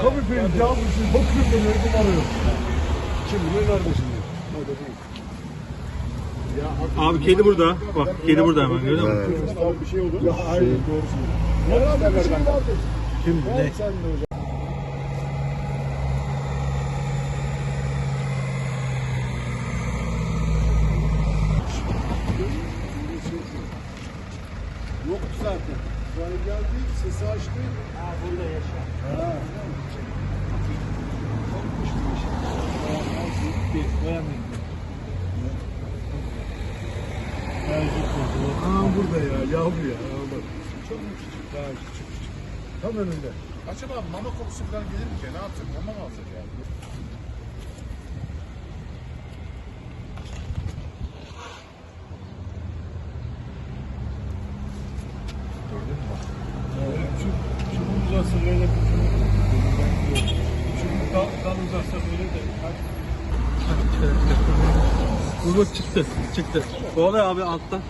Kapı yağmışsın, bakıyorum ben öyle arıyor. Şimdi ne neredesin diyor. Nerede değil. Ya, Abi kedi burada. Bak kedi burada hemen görüyor musun? Evet. Bir şey olur. Ya aynen doğrusu. Ne abi bir şey vardı. Kim Ne? Sen de hocam. Yoktu zaten. Sonra geldi, sesi açtı. Ha burada yaşa. Ha. Aa burada ya, yavru ya. Bak. Çok mu küçük? Daha küçük küçük. Tam önünde. Acaba mama kokusu falan gelir mi ki? Ne yapacak? Mama mı alacak yani? Bu bak çıktı. Çıktı. Kovalay abi alttan.